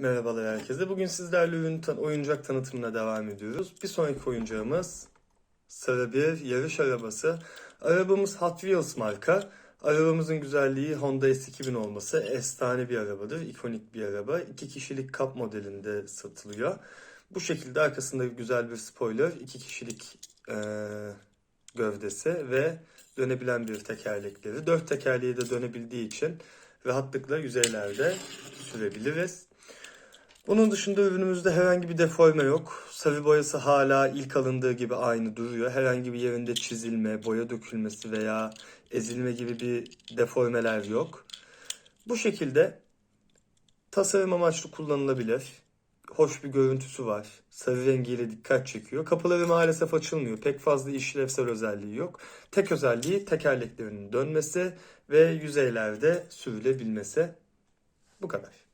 Merhabalar herkese. Bugün sizlerle ürün tan- oyuncak tanıtımına devam ediyoruz. Bir sonraki oyuncağımız sarı bir yarış arabası. Arabamız Hot Wheels marka. Arabamızın güzelliği Honda S2000 olması. Efsane bir arabadır. ikonik bir araba. İki kişilik kap modelinde satılıyor. Bu şekilde arkasında güzel bir spoiler, iki kişilik eee, gövdesi ve dönebilen bir tekerlekleri. Dört tekerleği de dönebildiği için rahatlıkla yüzeylerde sürebiliriz. Bunun dışında ürünümüzde herhangi bir deforme yok. Sarı boyası hala ilk alındığı gibi aynı duruyor. Herhangi bir yerinde çizilme, boya dökülmesi veya ezilme gibi bir deformeler yok. Bu şekilde tasarım amaçlı kullanılabilir. Hoş bir görüntüsü var. Sarı rengiyle dikkat çekiyor. Kapıları maalesef açılmıyor. Pek fazla işlevsel özelliği yok. Tek özelliği tekerleklerinin dönmesi ve yüzeylerde sürülebilmesi. Bu kadar.